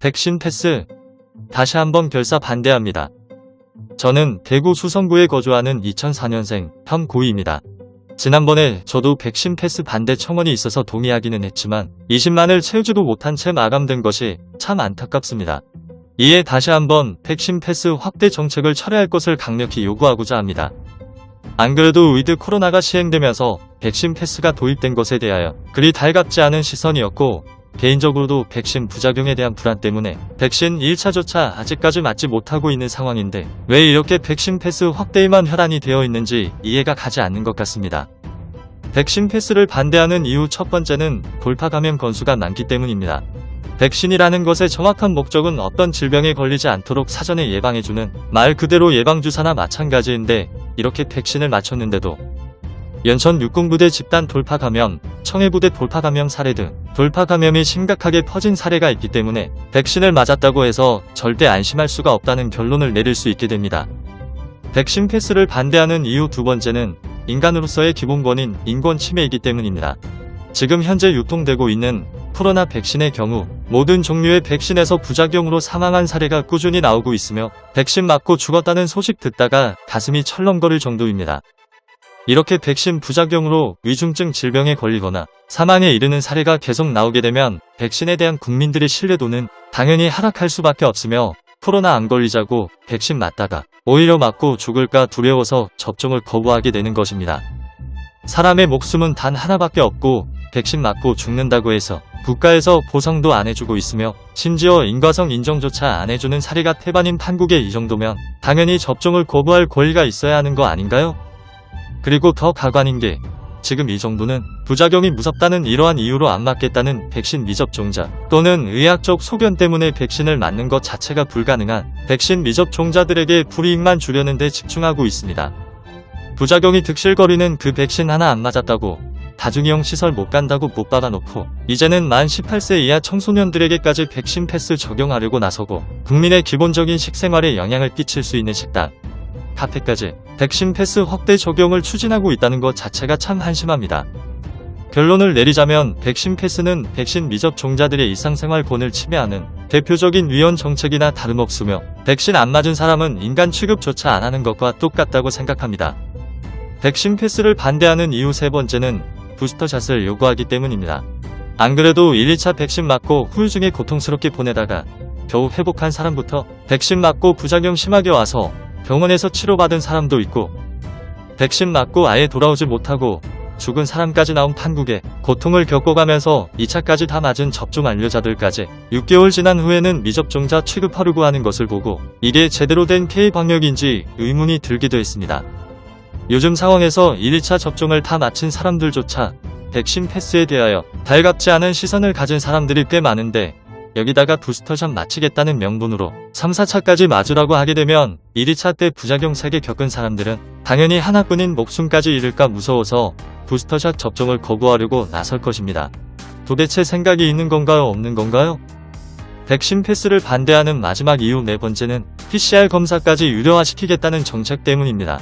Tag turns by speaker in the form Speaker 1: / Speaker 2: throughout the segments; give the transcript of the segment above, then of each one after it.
Speaker 1: 백신 패스 다시 한번 결사 반대합니다. 저는 대구 수성구에 거주하는 2004년생 현 고2입니다. 지난번에 저도 백신 패스 반대 청원이 있어서 동의하기는 했지만 20만을 채우지도 못한 채 마감된 것이 참 안타깝습니다. 이에 다시 한번 백신 패스 확대 정책을 철회할 것을 강력히 요구하고자 합니다. 안 그래도 위드 코로나가 시행되면서 백신 패스가 도입된 것에 대하여 그리 달갑지 않은 시선이었고 개인적으로도 백신 부작용에 대한 불안 때문에 백신 1차조차 아직까지 맞지 못하고 있는 상황인데 왜 이렇게 백신 패스 확대에만 혈안이 되어 있는지 이해가 가지 않는 것 같습니다. 백신 패스를 반대하는 이유 첫 번째는 돌파 감염 건수가 많기 때문입니다. 백신이라는 것의 정확한 목적은 어떤 질병에 걸리지 않도록 사전에 예방해주는 말 그대로 예방주사나 마찬가지인데 이렇게 백신을 맞췄는데도 연천 육군부대 집단 돌파 감염, 청해부대 돌파 감염 사례 등 돌파 감염이 심각하게 퍼진 사례가 있기 때문에 백신을 맞았다고 해서 절대 안심할 수가 없다는 결론을 내릴 수 있게 됩니다. 백신 패스를 반대하는 이유 두 번째는 인간으로서의 기본권인 인권 침해이기 때문입니다. 지금 현재 유통되고 있는 코로나 백신의 경우 모든 종류의 백신에서 부작용으로 사망한 사례가 꾸준히 나오고 있으며 백신 맞고 죽었다는 소식 듣다가 가슴이 철렁거릴 정도입니다. 이렇게 백신 부작용으로 위중증 질병에 걸리거나 사망에 이르는 사례가 계속 나오게 되면 백신에 대한 국민들의 신뢰도는 당연히 하락할 수밖에 없으며 코로나 안 걸리자고 백신 맞다가 오히려 맞고 죽을까 두려워서 접종을 거부하게 되는 것입니다. 사람의 목숨은 단 하나밖에 없고 백신 맞고 죽는다고 해서 국가에서 보상도 안 해주고 있으며 심지어 인과성 인정조차 안 해주는 사례가 태반인 판국에 이 정도면 당연히 접종을 거부할 권리가 있어야 하는 거 아닌가요? 그리고 더 가관인 게 지금 이 정도는 부작용이 무섭다는 이러한 이유로 안 맞겠다는 백신 미접종자 또는 의학적 소견 때문에 백신을 맞는 것 자체가 불가능한 백신 미접종자들에게 불이익만 주려는 데 집중하고 있습니다. 부작용이 득실거리는 그 백신 하나 안 맞았다고 다중이용 시설 못 간다고 못 받아놓고 이제는 만 18세 이하 청소년들에게까지 백신 패스 적용하려고 나서고 국민의 기본적인 식생활에 영향을 끼칠 수 있는 식당, 카페까지 백신 패스 확대 적용을 추진하고 있다는 것 자체가 참 한심합니다. 결론을 내리자면 백신 패스는 백신 미접종자들의 일상생활권을 침해하는 대표적인 위헌 정책이나 다름없으며 백신 안 맞은 사람은 인간 취급조차 안 하는 것과 똑같다고 생각합니다. 백신 패스를 반대하는 이유 세 번째는 부스터샷을 요구하기 때문입니다. 안 그래도 1, 2차 백신 맞고 후유증에 고통스럽게 보내다가 겨우 회복한 사람부터 백신 맞고 부작용 심하게 와서 병원에서 치료받은 사람도 있고 백신 맞고 아예 돌아오지 못하고 죽은 사람까지 나온 판국에 고통을 겪어가면서 2차까지 다 맞은 접종 완료자들까지 6개월 지난 후에는 미접종자 취급하려고 하는 것을 보고 이게 제대로 된 K 방역인지 의문이 들기도 했습니다. 요즘 상황에서 1, 2차 접종을 다 마친 사람들조차 백신 패스에 대하여 달갑지 않은 시선을 가진 사람들이 꽤 많은데 여기다가 부스터샷 마치겠다는 명분으로 3, 4차까지 맞으라고 하게 되면 1, 2차 때 부작용 세게 겪은 사람들은 당연히 하나뿐인 목숨까지 잃을까 무서워서 부스터샷 접종을 거부하려고 나설 것입니다. 도대체 생각이 있는 건가요 없는 건가요? 백신 패스를 반대하는 마지막 이유 네 번째는 PCR 검사까지 유료화시키겠다는 정책 때문입니다.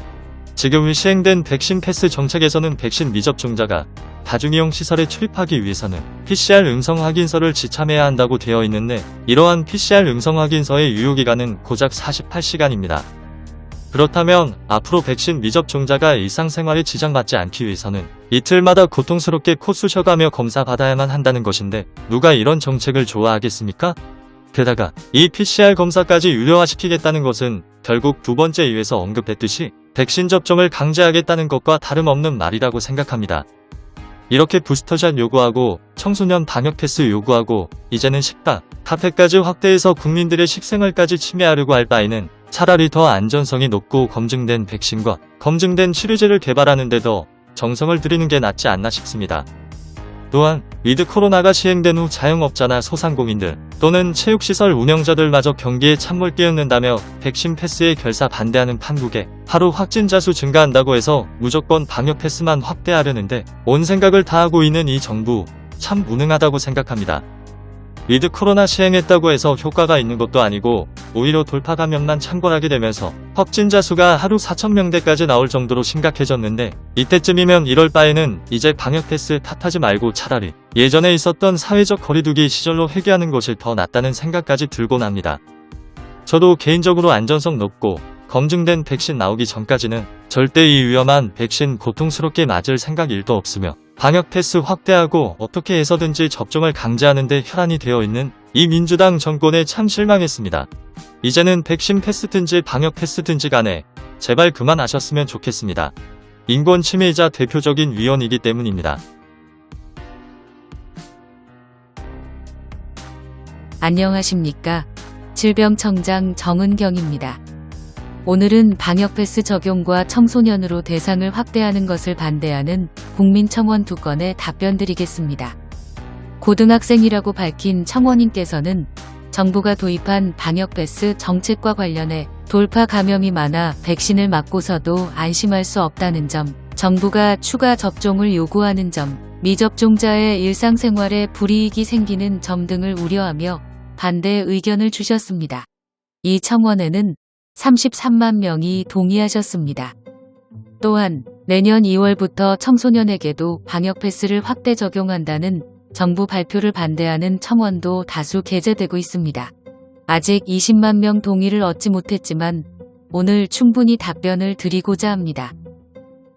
Speaker 1: 지금 시행된 백신 패스 정책에서는 백신 미접종자가 다중이용 시설에 출입하기 위해서는 PCR 음성 확인서를 지참해야 한다고 되어 있는데 이러한 PCR 음성 확인서의 유효기간은 고작 48시간입니다. 그렇다면 앞으로 백신 미접종자가 일상생활에 지장받지 않기 위해서는 이틀마다 고통스럽게 코 쑤셔가며 검사받아야만 한다는 것인데 누가 이런 정책을 좋아하겠습니까? 게다가 이 PCR 검사까지 유료화시키겠다는 것은 결국 두 번째 이유에서 언급했듯이 백신 접종을 강제하겠다는 것과 다름없는 말이라고 생각합니다. 이렇게 부스터샷 요구하고 청소년 방역 패스 요구하고 이제는 식당, 카페까지 확대해서 국민들의 식생활까지 침해하려고 할 바에는 차라리 더 안전성이 높고 검증된 백신과 검증된 치료제를 개발하는 데더 정성을 들이는 게 낫지 않나 싶습니다. 또한 위드 코로나가 시행된 후 자영업자나 소상공인들 또는 체육시설 운영자들마저 경기에 찬물 끼얹는다며 백신 패스에 결사 반대하는 판국에 하루 확진자 수 증가한다고 해서 무조건 방역 패스만 확대하려는데 온 생각을 다하고 있는 이 정부 참 무능하다고 생각합니다. 위드 코로나 시행했다고 해서 효과가 있는 것도 아니고 오히려 돌파 감염만 창궐하게 되면서 확진자 수가 하루 4천명대까지 나올 정도로 심각해졌는데 이때쯤이면 이럴 바에는 이제 방역 패스 탓하지 말고 차라리 예전에 있었던 사회적 거리두기 시절로 회귀하는 것이 더 낫다는 생각까지 들곤 합니다. 저도 개인적으로 안전성 높고 검증된 백신 나오기 전까지는 절대 이 위험한 백신 고통스럽게 맞을 생각 일도 없으며 방역 패스 확대하고 어떻게 해서든지 접종을 강제하는 데 혈안이 되어 있는 이 민주당 정권에 참 실망했습니다. 이제는 백신 패스든지 방역 패스든지 간에 제발 그만하셨으면 좋겠습니다. 인권 침해이자 대표적인 위헌이기 때문입니다.
Speaker 2: 안녕하십니까. 질병청장 정은경입니다. 오늘은 방역패스 적용과 청소년으로 대상을 확대하는 것을 반대하는 국민청원 두 건에 답변 드리겠습니다. 고등학생이라고 밝힌 청원인께서는 정부가 도입한 방역패스 정책과 관련해 돌파 감염이 많아 백신을 맞고서도 안심할 수 없다는 점, 정부가 추가 접종을 요구하는 점, 미접종자의 일상생활에 불이익이 생기는 점 등을 우려하며 반대 의견을 주셨습니다. 이 청원에는 33만 명이 동의하셨습니다. 또한 내년 2월부터 청소년에게도 방역 패스를 확대 적용한다는 정부 발표를 반대하는 청원도 다수 게재되고 있습니다. 아직 20만 명 동의를 얻지 못했지만 오늘 충분히 답변을 드리고자 합니다.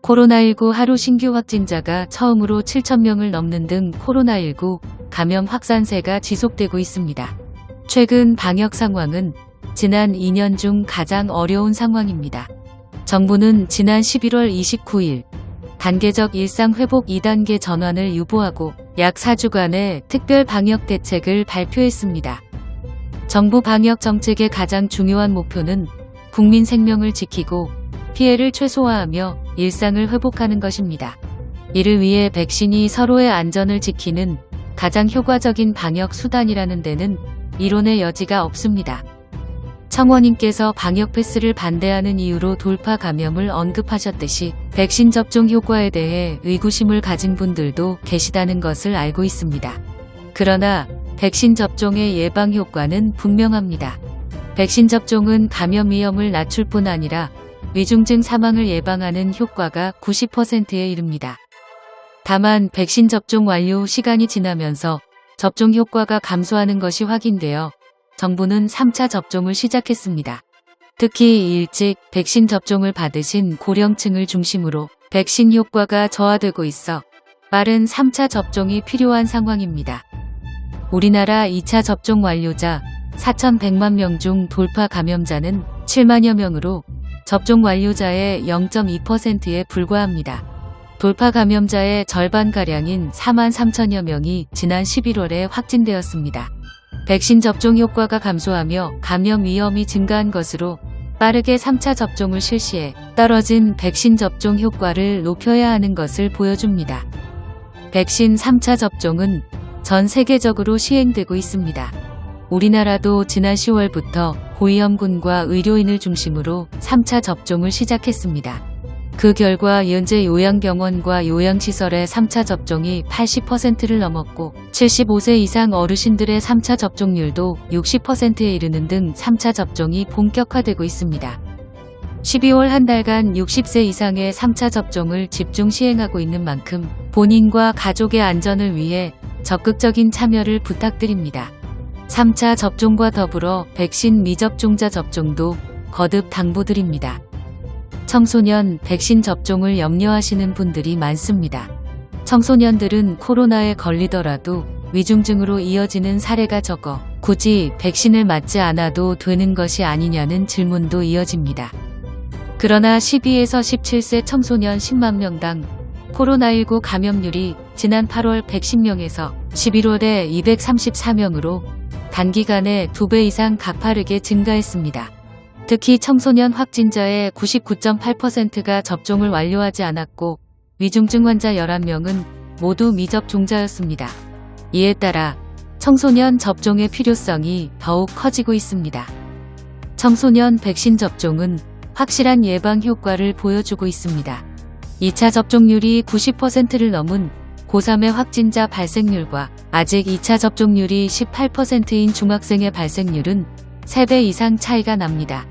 Speaker 2: 코로나19 하루 신규 확진자가 처음으로 7천 명을 넘는 등 코로나19 감염 확산세가 지속되고 있습니다. 최근 방역 상황은 지난 2년 중 가장 어려운 상황입니다. 정부는 지난 11월 29일 단계적 일상 회복 2단계 전환을 유보하고 약 4주간의 특별 방역 대책을 발표했습니다. 정부 방역 정책의 가장 중요한 목표는 국민 생명을 지키고 피해를 최소화하며 일상을 회복하는 것입니다. 이를 위해 백신이 서로의 안전을 지키는 가장 효과적인 방역 수단이라는 데는 이론의 여지가 없습니다. 청원님께서 방역 패스를 반대하는 이유로 돌파 감염을 언급하셨듯이 백신 접종 효과에 대해 의구심을 가진 분들도 계시다는 것을 알고 있습니다. 그러나 백신 접종의 예방 효과는 분명합니다. 백신 접종은 감염 위험을 낮출 뿐 아니라 위중증 사망을 예방하는 효과가 90%에 이릅니다. 다만 백신 접종 완료 시간이 지나면서 접종 효과가 감소하는 것이 확인되어 정부는 3차 접종을 시작했습니다. 특히 일찍 백신 접종을 받으신 고령층을 중심으로 백신 효과가 저하되고 있어 빠른 3차 접종이 필요한 상황입니다. 우리나라 2차 접종 완료자 4,100만 명 중 돌파 감염자는 7만여 명으로 접종 완료자의 0.2%에 불과합니다. 돌파 감염자의 절반가량인 4만 3천여 명이 지난 11월에 확진되었습니다. 백신 접종 효과가 감소하며 감염 위험이 증가한 것으로 빠르게 3차 접종을 실시해 떨어진 백신 접종 효과를 높여야 하는 것을 보여줍니다. 백신 3차 접종은 전 세계적으로 시행되고 있습니다. 우리나라도 지난 10월부터 고위험군과 의료인을 중심으로 3차 접종을 시작했습니다. 그 결과 현재 요양병원과 요양시설의 3차 접종이 80%를 넘었고 75세 이상 어르신들의 3차 접종률도 60%에 이르는 등 3차 접종이 본격화되고 있습니다. 12월 한 달간 60세 이상의 3차 접종을 집중 시행하고 있는 만큼 본인과 가족의 안전을 위해 적극적인 참여를 부탁드립니다. 3차 접종과 더불어 백신 미접종자 접종도 거듭 당부드립니다. 청소년 백신 접종을 염려하시는 분들이 많습니다. 청소년들은 코로나에 걸리더라도 위중증으로 이어지는 사례가 적어 굳이 백신을 맞지 않아도 되는 것이 아니냐는 질문도 이어집니다. 그러나 12에서 17세 청소년 10만 명당 코로나19 감염률이 지난 8월 110명에서 11월에 234명으로 단기간에 2배 이상 가파르게 증가했습니다. 특히 청소년 확진자의 99.8%가 접종을 완료하지 않았고 위중증 환자 11명은 모두 미접종자였습니다. 이에 따라 청소년 접종의 필요성이 더욱 커지고 있습니다. 청소년 백신 접종은 확실한 예방 효과를 보여주고 있습니다. 2차 접종률이 90%를 넘은 고3의 확진자 발생률과 아직 2차 접종률이 18%인 중학생의 발생률은 3배 이상 차이가 납니다.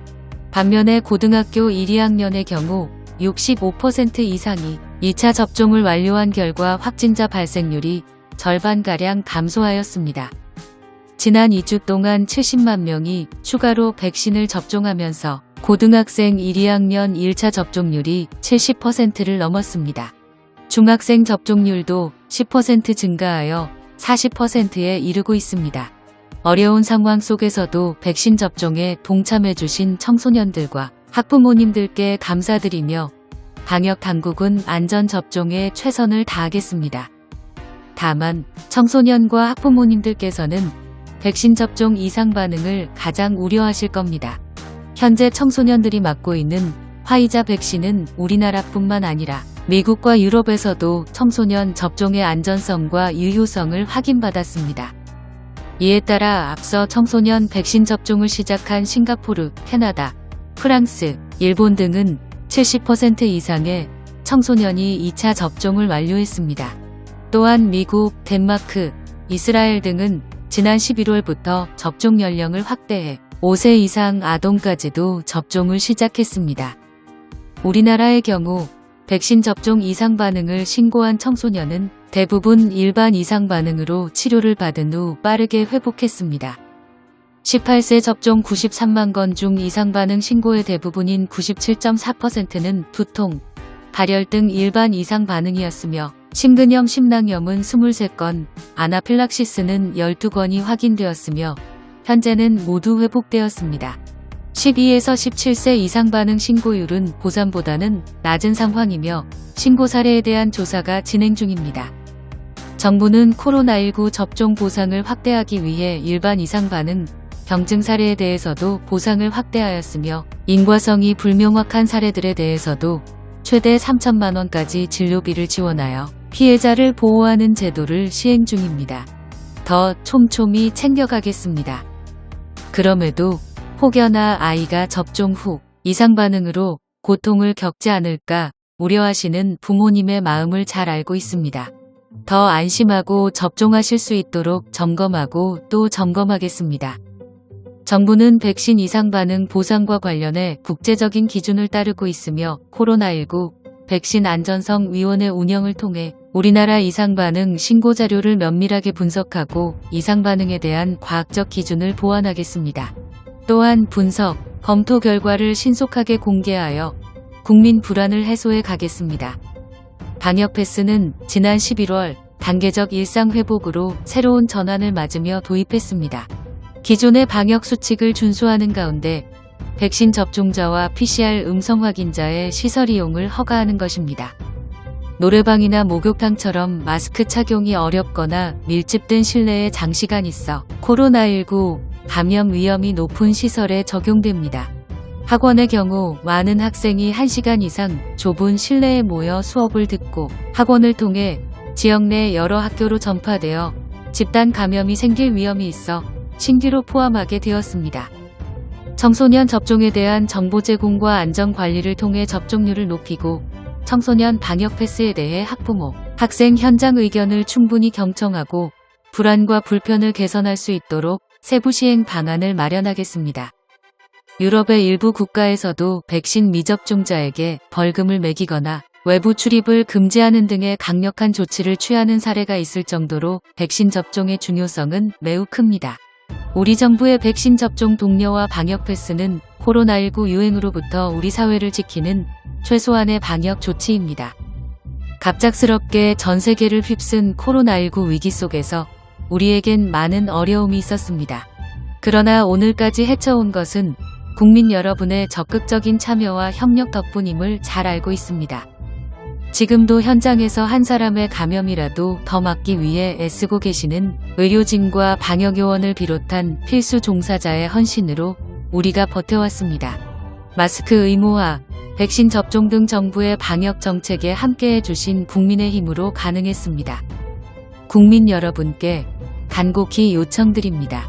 Speaker 2: 반면에 고등학교 1, 2학년의 경우 65% 이상이 2차 접종을 완료한 결과 확진자 발생률이 절반가량 감소하였습니다. 지난 2주 동안 70만 명이 추가로 백신을 접종하면서 고등학생 1, 2학년 1차 접종률이 70%를 넘었습니다. 중학생 접종률도 10% 증가하여 40%에 이르고 있습니다. 어려운 상황 속에서도 백신 접종에 동참해주신 청소년들과 학부모님들께 감사드리며 방역 당국은 안전 접종에 최선을 다하겠습니다. 다만 청소년과 학부모님들께서는 백신 접종 이상 반응을 가장 우려하실 겁니다. 현재 청소년들이 맞고 있는 화이자 백신은 우리나라뿐만 아니라 미국과 유럽에서도 청소년 접종의 안전성과 유효성을 확인받았습니다. 이에 따라 앞서 청소년 백신 접종을 시작한 싱가포르, 캐나다, 프랑스, 일본 등은 70% 이상의 청소년이 2차 접종을 완료했습니다. 또한 미국, 덴마크, 이스라엘 등은 지난 11월부터 접종 연령을 확대해 5세 이상 아동까지도 접종을 시작했습니다. 우리나라의 경우 백신 접종 이상 반응을 신고한 청소년은 대부분 일반 이상 반응으로 치료를 받은 후 빠르게 회복했습니다. 18세 접종 93만 건 중 이상 반응 신고의 대부분인 97.4%는 두통, 발열 등 일반 이상 반응이었으며 심근염 심낭염은 23건, 아나필락시스는 12건이 확인되었으며 현재는 모두 회복되었습니다. 12에서 17세 이상 반응 신고율은 보산보다는 낮은 상황이며 신고 사례에 대한 조사가 진행 중입니다. 정부는 코로나19 접종 보상을 확대하기 위해 일반 이상 반응, 병증 사례에 대해서도 보상을 확대하였으며 인과성이 불명확한 사례들에 대해서도 최대 3천만 원까지 진료비를 지원하여 피해자를 보호하는 제도를 시행 중입니다. 더 촘촘히 챙겨가겠습니다. 그럼에도 혹여나 아이가 접종 후 이상 반응으로 고통을 겪지 않을까 우려하시는 부모님의 마음을 잘 알고 있습니다. 더 안심하고 접종하실 수 있도록 점검하고 또 점검하겠습니다. 정부는 백신 이상 반응 보상과 관련해 국제적인 기준을 따르고 있으며 코로나19 백신 안전성 위원회 운영을 통해 우리나라 이상 반응 신고 자료를 면밀하게 분석하고 이상 반응에 대한 과학적 기준을 보완하겠습니다. 또한 분석, 검토 결과를 신속하게 공개하여 국민 불안을 해소해 가겠습니다. 방역 패스는 지난 11월 단계적 일상 회복으로 새로운 전환을 맞으며 도입했습니다. 기존의 방역 수칙을 준수하는 가운데 백신 접종자와 PCR 음성 확인자의 시설 이용을 허가하는 것입니다. 노래방이나 목욕탕처럼 마스크 착용이 어렵거나 밀집된 실내에 장시간 있어 코로나19 감염 위험이 높은 시설에 적용됩니다. 학원의 경우 많은 학생이 1시간 이상 좁은 실내에 모여 수업을 듣고 학원을 통해 지역 내 여러 학교로 전파되어 집단 감염이 생길 위험이 있어 신규로 포함하게 되었습니다. 청소년 접종에 대한 정보 제공과 안전 관리를 통해 접종률을 높이고 청소년 방역 패스에 대해 학부모, 학생 현장 의견을 충분히 경청하고 불안과 불편을 개선할 수 있도록 세부 시행 방안을 마련하겠습니다. 유럽의 일부 국가에서도 백신 미접종자에게 벌금을 매기거나 외부 출입을 금지하는 등의 강력한 조치를 취하는 사례가 있을 정도로 백신 접종의 중요성은 매우 큽니다. 우리 정부의 백신 접종 독려와 방역 패스는 코로나19 유행으로부터 우리 사회를 지키는 최소한의 방역 조치입니다. 갑작스럽게 전 세계를 휩쓴 코로나19 위기 속에서 우리에겐 많은 어려움이 있었습니다. 그러나 오늘까지 헤쳐온 것은 국민 여러분의 적극적인 참여와 협력 덕분임을 잘 알고 있습니다. 지금도 현장에서 한 사람의 감염이라도 더 막기 위해 애쓰고 계시는 의료진과 방역요원을 비롯한 필수 종사자의 헌신으로 우리가 버텨왔습니다. 마스크 의무화, 백신 접종 등 정부의 방역 정책에 함께해 주신 국민의 힘으로 가능했습니다. 국민 여러분께 간곡히 요청드립니다.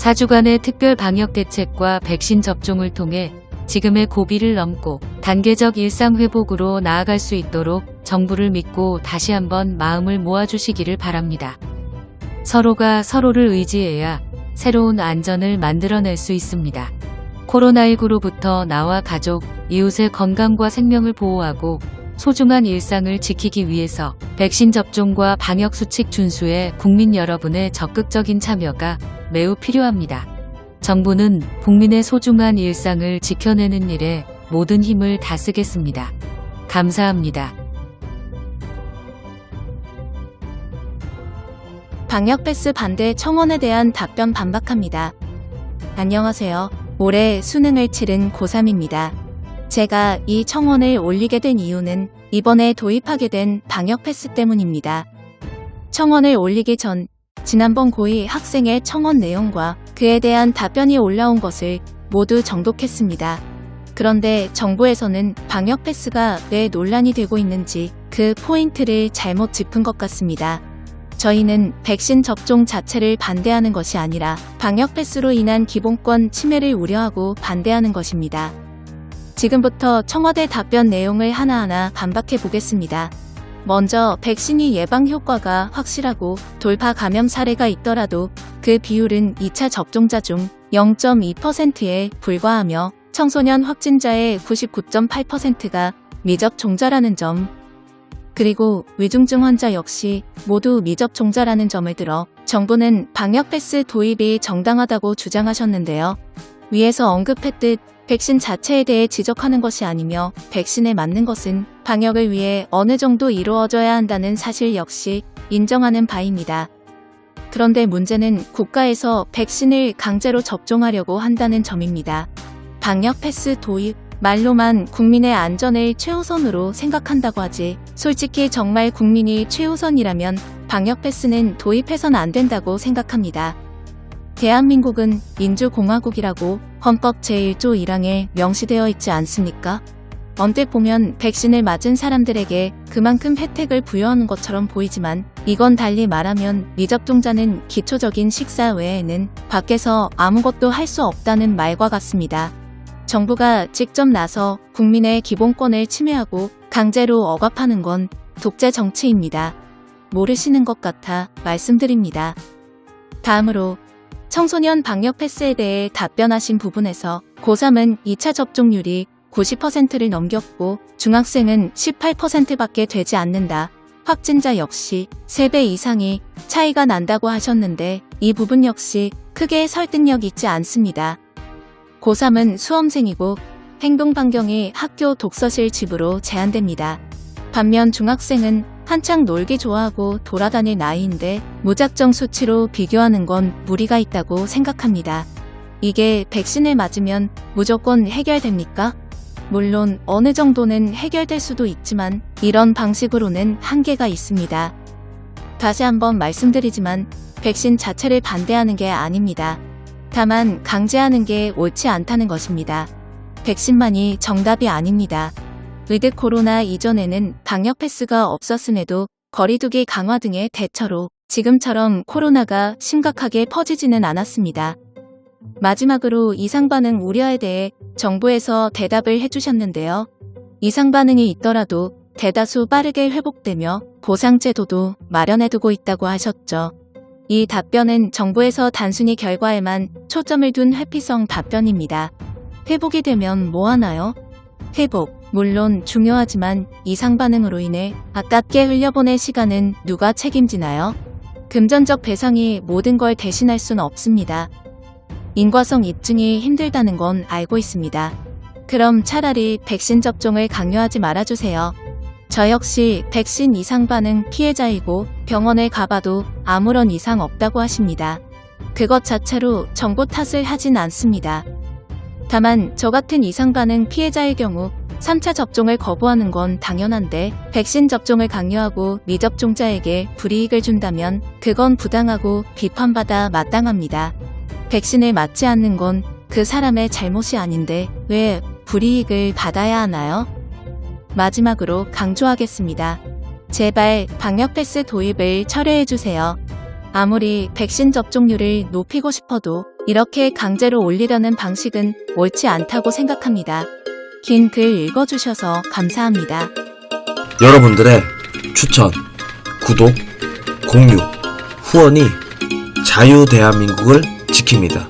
Speaker 2: 4주간의 특별 방역 대책과 백신 접종을 통해 지금의 고비를 넘고 단계적 일상 회복으로 나아갈 수 있도록 정부를 믿고 다시 한번 마음을 모아주시기를 바랍니다. 서로가 서로를 의지해야 새로운 안전을 만들어낼 수 있습니다. 코로나19로부터 나와 가족, 이웃의 건강과 생명을 보호하고 소중한 일상을 지키기 위해서 백신 접종과 방역 수칙 준수에 국민 여러분의 적극적인 참여가 매우 필요합니다. 정부는 국민의 소중한 일상을 지켜내는 일에 모든 힘을 다 쓰겠습니다. 감사합니다.
Speaker 3: 방역 패스 반대 청원에 대한 답변 반박합니다. 안녕하세요. 올해 수능을 치른 고3입니다. 제가 이 청원을 올리게 된 이유는 이번에 도입하게 된 방역 패스 때문입니다. 청원을 올리기 전 지난번 고2 학생의 청원 내용과 그에 대한 답변이 올라온 것을 모두 정독했습니다. 그런데 정부에서는 방역 패스가 왜 논란이 되고 있는지 그 포인트를 잘못 짚은 것 같습니다. 저희는 백신 접종 자체를 반대하는 것이 아니라 방역 패스로 인한 기본권 침해를 우려하고 반대하는 것입니다. 지금부터 청와대 답변 내용을 하나하나 반박해 보겠습니다. 먼저 백신이 예방 효과가 확실하고 돌파 감염 사례가 있더라도 그 비율은 2차 접종자 중 0.2%에 불과하며 청소년 확진자의 99.8%가 미접종자라는 점, 그리고 위중증 환자 역시 모두 미접종자라는 점을 들어 정부는 방역 패스 도입이 정당하다고 주장하셨는데요. 위에서 언급했듯 백신 자체에 대해 지적하는 것이 아니며 백신에 맞는 것은 방역을 위해 어느 정도 이루어져야 한다는 사실 역시 인정하는 바입니다. 그런데 문제는 국가에서 백신을 강제로 접종하려고 한다는 점입니다. 방역 패스 도입, 말로만 국민의 안전을 최우선으로 생각한다고 하지, 솔직히 정말 국민이 최우선이라면 방역 패스는 도입해선 안 된다고 생각합니다. 대한민국은 민주공화국이라고 헌법 제1조 1항에 명시되어 있지 않습니까? 언뜻 보면 백신을 맞은 사람들에게 그만큼 혜택을 부여하는 것처럼 보이지만 이건 달리 말하면 미접종자는 기초적인 식사 외에는 밖에서 아무것도 할 수 없다는 말과 같습니다. 정부가 직접 나서 국민의 기본권을 침해하고 강제로 억압하는 건 독재 정치입니다. 모르시는 것 같아 말씀드립니다. 다음으로 청소년 방역 패스에 대해 답변하신 부분에서 고3은 2차 접종률이 90%를 넘겼고 중학생은 18%밖에 되지 않는다. 확진자 역시 3배 이상이 차이가 난다고 하셨는데 이 부분 역시 크게 설득력 있지 않습니다. 고3은 수험생이고 행동 반경이 학교 독서실 집으로 제한됩니다. 반면 중학생은 한창 놀기 좋아하고 돌아다닐 나이인데 무작정 수치로 비교하는 건 무리가 있다고 생각합니다. 이게 백신을 맞으면 무조건 해결됩니까? 물론 어느 정도는 해결될 수도 있지만 이런 방식으로는 한계가 있습니다. 다시 한번 말씀드리지만 백신 자체를 반대하는 게 아닙니다. 다만 강제하는 게 옳지 않다는 것입니다. 백신만이 정답이 아닙니다. 의드 코로나 이전에는 방역 패스가 없었음에도 거리두기 강화 등의 대처로 지금처럼 코로나가 심각하게 퍼지지는 않았습니다. 마지막으로 이상 반응 우려에 대해 정부에서 대답을 해주셨는데요. 이상 반응이 있더라도 대다수 빠르게 회복되며 보상제도도 마련해두고 있다고 하셨죠. 이 답변은 정부에서 단순히 결과에만 초점을 둔 회피성 답변입니다. 회복이 되면 뭐 하나요? 회복, 물론 중요하지만 이상 반응으로 인해 아깝게 흘려보낸 시간은 누가 책임지나요? 금전적 배상이 모든 걸 대신할 수는 없습니다. 인과성 입증이 힘들다는 건 알고 있습니다. 그럼 차라리 백신 접종을 강요하지 말아주세요. 저 역시 백신 이상 반응 피해자이고 병원에 가봐도 아무런 이상 없다고 하십니다. 그것 자체로 정보 탓을 하진 않습니다. 다만 저 같은 이상 반응 피해자의 경우 3차 접종을 거부하는 건 당연한데 백신 접종을 강요하고 미접종자에게 불이익을 준다면 그건 부당하고 비판받아 마땅합니다. 백신을 맞지 않는 건 그 사람의 잘못이 아닌데 왜 불이익을 받아야 하나요? 마지막으로 강조하겠습니다. 제발 방역 패스 도입을 철회해주세요. 아무리 백신 접종률을 높이고 싶어도 이렇게 강제로 올리려는 방식은 옳지 않다고 생각합니다. 긴 글 읽어주셔서 감사합니다.
Speaker 4: 여러분들의 추천, 구독, 공유, 후원이 자유 대한민국을 지킵니다.